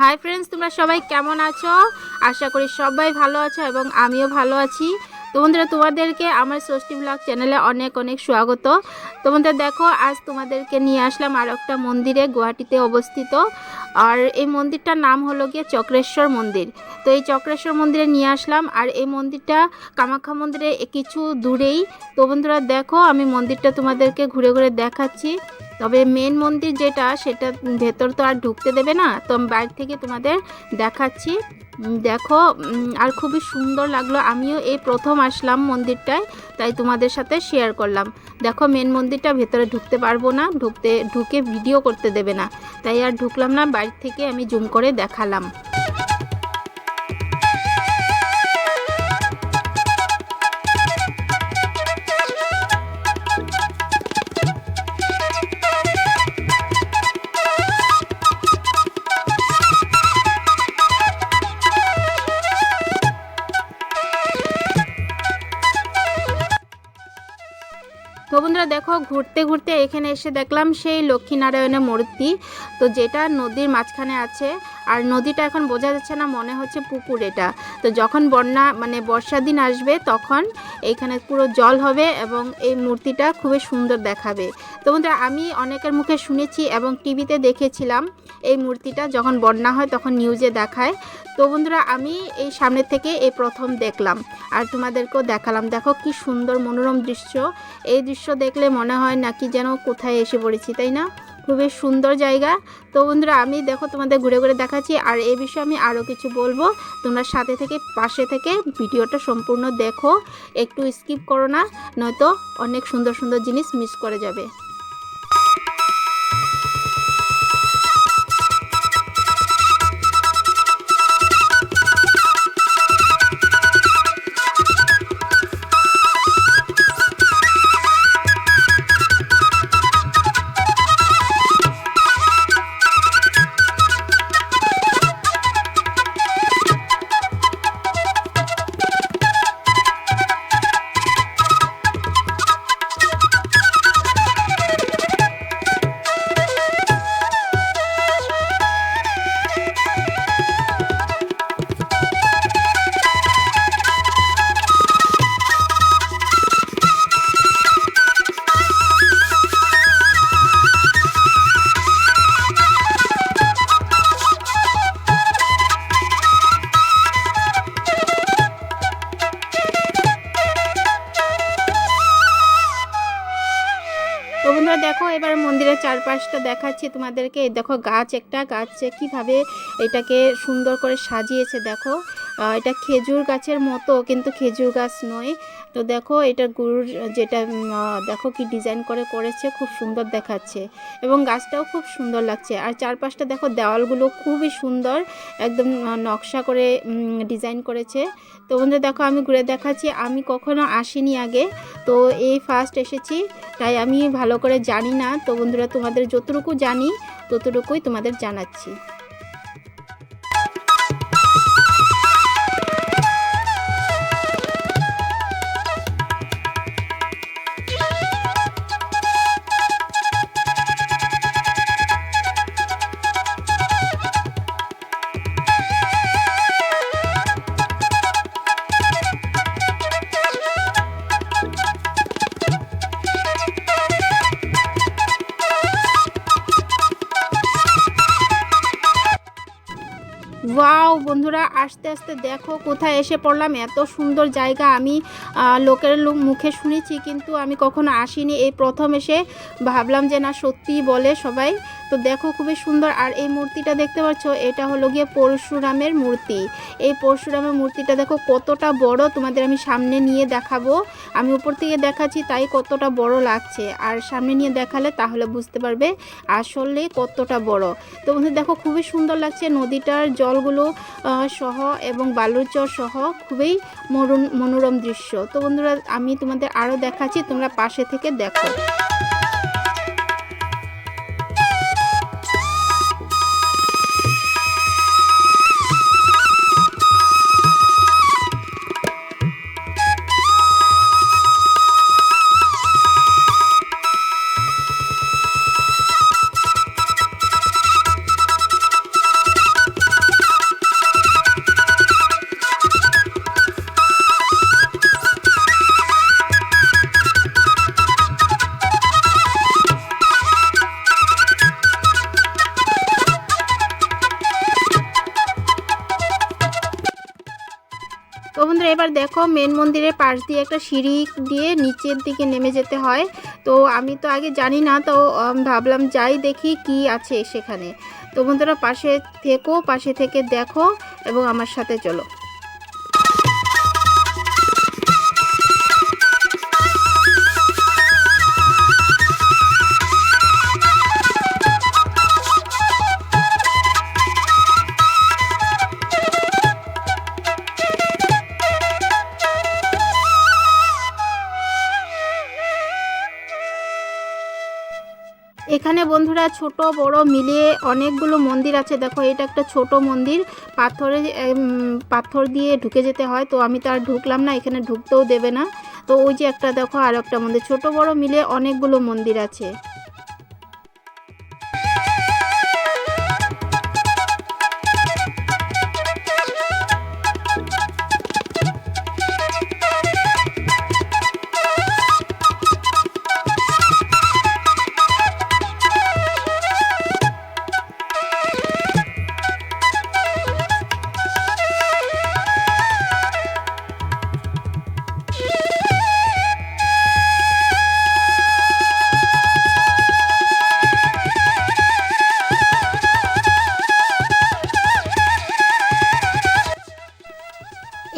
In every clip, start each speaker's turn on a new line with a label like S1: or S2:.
S1: Hi friends তোমরা সবাই কেমন আছো? আশা করি সবাই ভালো আছো এবং আমিও ভালো আছি। তো বন্ধুরা, তোমাদেরকে আমার ষষ্ঠী ব্লগ চ্যানেলে অনেক অনেক স্বাগত। তোমাদের দেখো, আজ তোমাদেরকে নিয়ে আসলাম আর একটা মন্দিরে, গুয়াহাটিতে অবস্থিত। আর এই মন্দিরটার নাম হলো গিয়ে চক্রেশ্বর মন্দির। তো এই চক্রেশ্বর মন্দিরে নিয়ে আসলাম। আর এই মন্দিরটা কামাখ্যা মন্দিরে কিছু দূরেই। তো বন্ধুরা, দেখো, আমি মন্দিরটা তোমাদেরকে ঘুরে ঘুরে দেখাচ্ছি। তবে মেন মন্দির যেটা, সেটা ভেতর তো আর ঢুকতে দেবে না। তো বাইরে থেকে তোমাদের দেখাচ্ছি। দেখো আর খুবই সুন্দর লাগল। আমিও এই প্রথম আসলাম মন্দিরটায়, তাই তোমাদের সাথে শেয়ার করলাম। দেখো মেন মন্দিরটা ভেতরে ঢুকতে পারব না, ঢুকতে, ঢুকে ভিডিও করতে দেবে না। তাই আর ঢুকলাম না, বাইরে থেকে আমি জুম করে দেখালাম। বন্ধুরা দেখো, ঘুরতে ঘুরতে এখানে এসে দেখলাম সেই লক্ষ্মীনারায়ণের মূর্তি। তো যেটা নদীর মাঝখানে আছে আর নদীটা এখন বোঝা যাচ্ছে না, মনে হচ্ছে পুকুর এটা। তো যখন বন্যা মানে বর্ষার দিন আসবে, তখন এইখানে পুরো জল হবে এবং এই মূর্তিটা খুবই সুন্দর দেখাবে। তো বন্ধুরা, আমি অনেকের মুখে শুনেছি এবং টিভিতে দেখেছিলাম এই মূর্তিটা যখন বন্যা হয় তখন নিউজে দেখায়। তো বন্ধুরা, আমি এই সামনে থেকে এই প্রথম দেখলাম। আর তোমাদেরকেও দেখালাম। দেখো কি সুন্দর মনোরম দৃশ্য। এই দৃশ্য দেখলে মনে হয় নাকি যেন কোথায় এসে পড়েছি, তাই না? খুবই সুন্দর জায়গা। তো বন্ধুরা, আমি দেখো তোমাদের ঘুরে ঘুরে দেখাচ্ছি, আর এই বিষয়ে আমি আরও কিছু বলব। তোমরা সাথে থেকে, পাশে থেকে ভিডিওটা সম্পূর্ণ দেখো। একটু স্কিপ করো না, নয়তো অনেক সুন্দর সুন্দর জিনিস মিস করে যাবে। মন্দিরের চারপাশটা দেখাচ্ছি তোমাদেরকে। দেখো গাছ একটা গাছ কীভাবে এটাকে সুন্দর করে সাজিয়েছে দেখো। এটা খেজুর গাছের মতো, কিন্তু খেজুর গাছ নয়। তো দেখো, এটা গুরুর যেটা দেখো কি ডিজাইন করে করেছে, খুব সুন্দর দেখাচ্ছে। এবং গাছটাও খুব সুন্দর লাগছে। আর চারপাশটা দেখো, দেওয়ালগুলো খুবই সুন্দর, একদম নকশা করে ডিজাইন করেছে। তো বন্ধুরা, দেখো, আমি ঘুরে দেখাচ্ছি। আমি কখনো আসিনি আগে, তো এই ফার্স্ট এসেছি, তাই আমি ভালো করে জানি না। তো বন্ধুরা, তোমাদের যতটুকু জানি, ততটুকুই তোমাদের জানাচ্ছি। বন্ধুরা, আস্তে আস্তে দেখো কোথায় এসে পড়লাম। এত সুন্দর জায়গা। আমি লোকের লোক মুখে শুনেছি, কিন্তু আমি কখনো আসিনি। এই প্রথম এসে ভাবলাম যে না, সত্যিই বলে সবাই। তো দেখো খুবই সুন্দর। আর এই মূর্তিটা দেখতে পাচ্ছ, এটা হলো গিয়ে পরশুরামের মূর্তি। এই পরশুরামের মূর্তিটা দেখো কতটা বড়, তোমাদের আমি সামনে নিয়ে দেখাবো। আমি উপর থেকে দেখাচ্ছি, তাই কতটা বড় লাগছে। আর সামনে নিয়ে দেখালে তাহলে বুঝতে পারবে আসলে কতটা বড়। তো বন্ধু দেখো খুবই সুন্দর লাগছে নদীটার জলগুলো সহ এবং বালুর চর সহ খুবই মনোরম দৃশ্য। তো বন্ধুরা, আমি তোমাদের আরও দেখাচ্ছি, তোমরা পাশে থেকে দেখো। বন্ধুরা, এবার দেখো মেন মন্দিরের পাশ দিয়ে একটা সিঁড়ি দিয়ে নিচের দিকে নেমে যেতে হয়। তো আমি তো আগে জানি না, তো ভাবলাম যাই দেখি কি আছে সেখানে। তো বন্ধুরা, পাশে থেকো, পাশে থেকে দেখো এবং আমার সাথে চলো। ছোট, বড় মিলিয়ে অনেকগুলো মন্দির আছে। দেখো, এটা একটা ছোট মন্দির। পাথরে পাথর দিয়ে ঢুকে যেতে হয়। তো আমি তার ঢুকলাম না, এখানে ঢুকতেও দেবে না। তো ওই যে একটা দেখো আর একটা মন্দির। ছোট, বড় মিলিয়ে অনেকগুলো মন্দির আছে।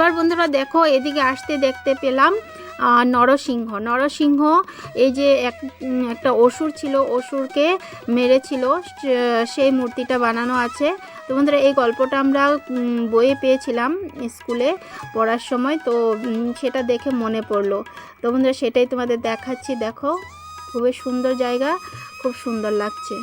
S1: এবার বন্ধুরা দেখো, এদিকে আসতে দেখতে পেলাম নরসিংহ। নরসিংহ, এই যে এক একটা অসুর ছিল, অসুরকে মেরেছিল সেই মূর্তিটা বানানো আছে। তো বন্ধুরা, এই গল্পটা আমরা বইয়ে পেয়েছিলাম স্কুলে পড়ার সময়, তো সেটা দেখে মনে পড়ল। তো বন্ধুরা, সেটাই তোমাদের দেখাচ্ছি। দেখো, খুবই সুন্দর জায়গা, খুব সুন্দর লাগছে।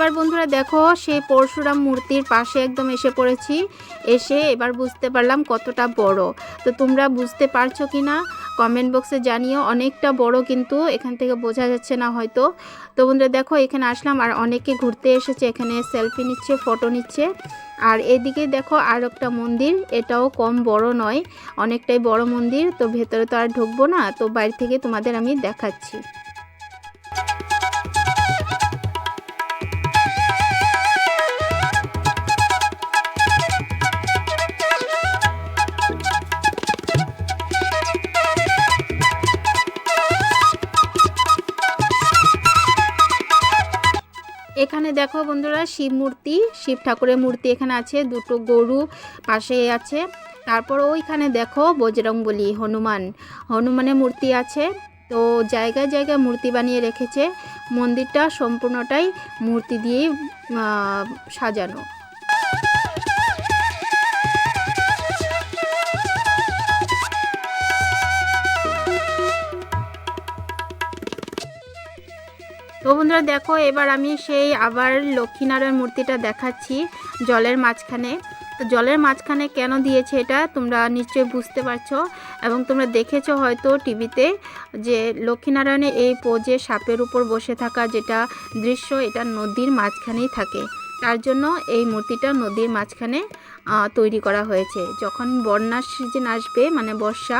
S1: এবার বন্ধুরা দেখো, সেই পরশুরাম মূর্তির পাশে একদম এসে পড়েছি। এসে এবার বুঝতে পারলাম কতটা বড়। তো তোমরা বুঝতে পারছ কি না কমেন্ট বক্সে জানিও। অনেকটা বড় কিন্তু এখান থেকে বোঝা যাচ্ছে না হয়তো। তো বন্ধুরা দেখো, এখানে আসলাম আর অনেকে ঘুরতে এসেছে। এখানে সেলফি নিচ্ছে, ফটো নিচ্ছে। আর এদিকে দেখো আর একটা মন্দির। এটাও কম বড় নয়, অনেকটাই বড় মন্দির। তো ভেতরে তো আর ঢুকবো না। তো বাইরে থেকে তোমাদের আমি দেখাচ্ছি। এখানে দেখো বন্ধুরা শিব মূর্তি, শিব ঠাকুরের মূর্তি এখানে আছে, দুটো গরু পাশে আছে। তারপর ওইখানে দেখো বজরংবলী, হনুমান, হনুমানের মূর্তি আছে। তো জায়গায় জায়গায় মূর্তি বানিয়ে রেখেছে। মন্দিরটা সম্পূর্ণটাই মূর্তি দিয়ে সাজানো। বন্ধুরা দেখো, এবার আমি সেই আবার লক্ষ্মীনারায়ণ মূর্তিটা দেখাচ্ছি জলের মাঝখানে। তো জলের মাঝখানে কেন দিয়েছে এটা তোমরা নিশ্চয়ই বুঝতে পারছ এবং তোমরা দেখেছ হয়তো টিভিতে যে লক্ষ্মীনারায়ণে এই পোজে সাপের উপর বসে থাকা যেটা দৃশ্য, এটা নদীর মাঝখানেই থাকে। তার জন্য এই মূর্তিটা নদীর মাঝখানে তৈরি করা হয়েছে। যখন বন্যার সিজন আসবে মানে বর্ষা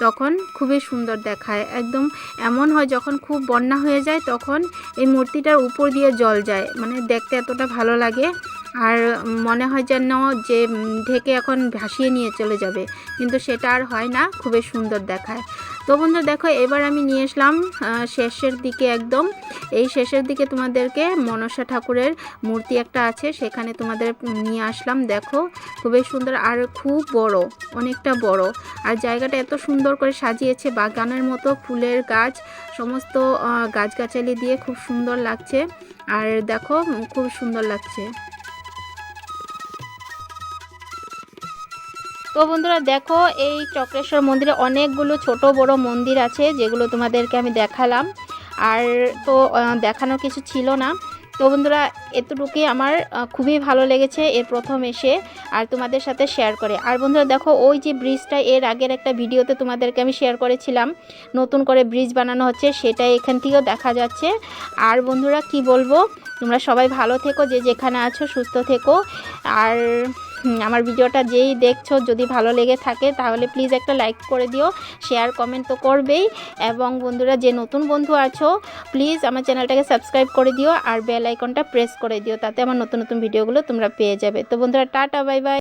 S1: তখন খুবই সুন্দর দেখায়। একদম এমন হয় যখন খুব বন্যা হয়ে যায় তখন এই মূর্তিটার উপর দিয়ে জল যায়। মানে দেখতে এতটা ভালো লাগে। আর মনে হয় যেন যে ঢেকে এখন ভাসিয়ে নিয়ে চলে যাবে। কিন্তু সেটা আর হয় না, খুবই সুন্দর দেখায়। তো বন্ধুরা দেখো, এবার আমি নিয়ে আসলাম শেষের দিকে একদম। এই শেষের দিকে তোমাদেরকে মনসা ঠাকুরের মূর্তি একটা আছে, সেখানে তোমাদের নিয়ে আসলাম। দেখো, খুবই সুন্দর আর খুব বড়, অনেকটা বড়। আর জায়গাটা এত সুন্দর করে সাজিয়েছে, বাগানের মতো, ফুলের গাছ, সমস্ত গাছগাছালি দিয়ে খুব সুন্দর লাগছে। আর দেখো, খুব সুন্দর লাগছে। তো বন্ধুরা দেখো, এই চক্রেশ্বর মন্দিরে অনেকগুলো ছোট বড় মন্দির আছে, যেগুলো তোমাদেরকে আমি দেখালাম। আর তো দেখানোর কিছু ছিল না। তো বন্ধুরা, এতটুকুই আমার খুবই ভালো লেগেছে এর প্রথম এসে আর তোমাদের সাথে শেয়ার করে। আর বন্ধুরা দেখো, ওই যে ব্রিজটা এর আগের একটা ভিডিওতে তোমাদেরকে আমি শেয়ার করেছিলাম। নতুন করে ব্রিজ বানানো হচ্ছে সেটা এখান থেকেও দেখা যাচ্ছে। আর বন্ধুরা, কি বলব? তোমরা সবাই ভালো থেকো, যে যেখানে আছো, সুস্থ থেকো। আর আমার ভিডিওটা যেই দেখছ, যদি ভালো লেগে থাকে, তাহলে প্লিজ একটা লাইক করে দিও শেয়ার কমেন্ট তো করবেই। এবং বন্ধুরা, যে নতুন বন্ধু আছো প্লিজ আমার চ্যানেলটাকে সাবস্ক্রাইব করে দিও, আর বেল আইকনটা প্রেস করে দিও, তাতে আমার নতুন নতুন ভিডিওগুলো তোমরা পেয়ে যাবে। তো বন্ধুরা, টাটা বাই বাই